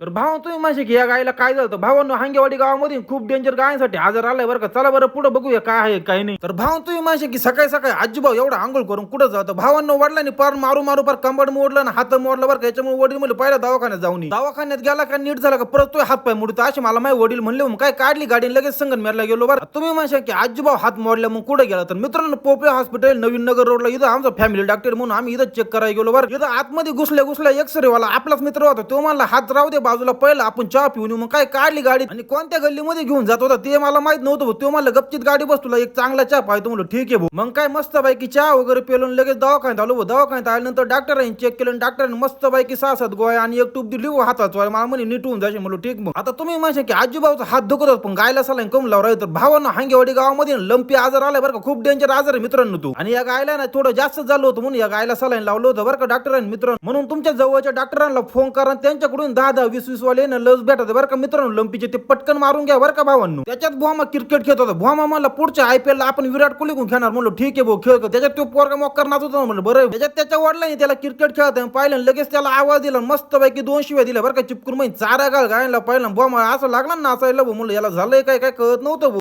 तर भाव तुम्ही माझे की या गायला काय झालं भावानं हांगेवाडी गावामध्ये खूप डेंजर गायांसाठी आजार आलाय बरं का. चला बरं पुढे बघूया काय आहे काय नाही. तर भाव तुम्ही माझे की सकाळी सकाळी आजीभाऊ एवढा आंघोळ करून कुठं जातो? भावांनो आणि पार मारू मारू पार कंबड मोडलं ना हात मोडलं बरं का. याच्यामुळे वडील म्हणले पहिला दवाखान्यात जाऊन दवाखान्यात गेला का नीट झाला का परत तो हात पाय मोडतो. असे मला माझे वडील म्हणले मग काय काढली गाडी लगेच संगनमेरला गेलो बरं. तुम्ही म्हणशा की आजीभाऊ हात मोडल्या मग कुठे गेला? तर मित्रांनो पोपे हॉस्पिटल नवीन नगर रोडला इथं आमचा फॅमिली डॉक्टर म्हणून आम्ही इथं चेक करायला गेलो बरं. इथं आतमध्ये घुसल्या घुसल्या एक्सरे वाला आपलाच मित्र होता तो मला हात राहू दे बाजूला पहिला आपण चहा पिऊन येऊ. मग काय काढली गाडी? आणि कोणत्या गल्लीमध्ये घेऊन जात होता? ते मला माहीत नव्हतं भाऊ. तो मला गपचित गाडी बस तुला एक चांगला चहा पाहिजे म्हणलं ठीक आहे भाऊ. मग काय मस्त बायकी चहा वगैरे पेलून लगेच दवाखान्यात आलो दवाखान्यात आल्यानंतर डॉक्टरांनी चेक केलं डॉक्टरांनी मस्त बायकी सहा सात गोळ्या आणि एक टूप दिली. हाताचा मला म्हणे नीट होऊन जायचे म्हणलं ठीक मग आता तुम्ही म्हणशा की आजीबाऊचा हात दुखत होता, पण गायला सलाईन कम लावला तर भावांना हांगेवाडी गावामध्ये लंपी आजार आलाय बरं का. खूप डेंजर आजार आहे मित्रांनो तू. आणि या गायला ना थोडं जास्त झालं होतं म्हणून या गायला सलाईन लावलं होतं बरं का डॉक्टरांनी मित्रांनो. म्हणून तुमच्या जवळच्या डॉक्टरांना फोन करा आणि त्यांच्याकडून दहा दहा वीस वीस वाले ना लस भेटत बरं का मित्रांनो लंपीचे ते पटकन मारून घ्या बरं का भावांनो. त्याच्यात भोमा क्रिकेट खेळत होता. भोमा मला पुढच्या आयपीएल आपण विराट कोहली कोण खेळणार. म्हणलं ठीक आहे भाऊ खेळतो त्याच्यात तो पोरगा मोक्कर नाच होता म्हणलं बरं त्याच्यात त्याच्या वडिलांनी त्याला क्रिकेट खेळत पाहिलं लगेच त्याला आवाज दिला मस्त पैकी दोन शिव्या दिल्या बरं का चिपकून. माहिती चारा गाळ गायला पाहिलं. भोमा असं लागला ना नाचायला भाऊ. म्हणलं याला झालंय काय काय कळत नव्हतं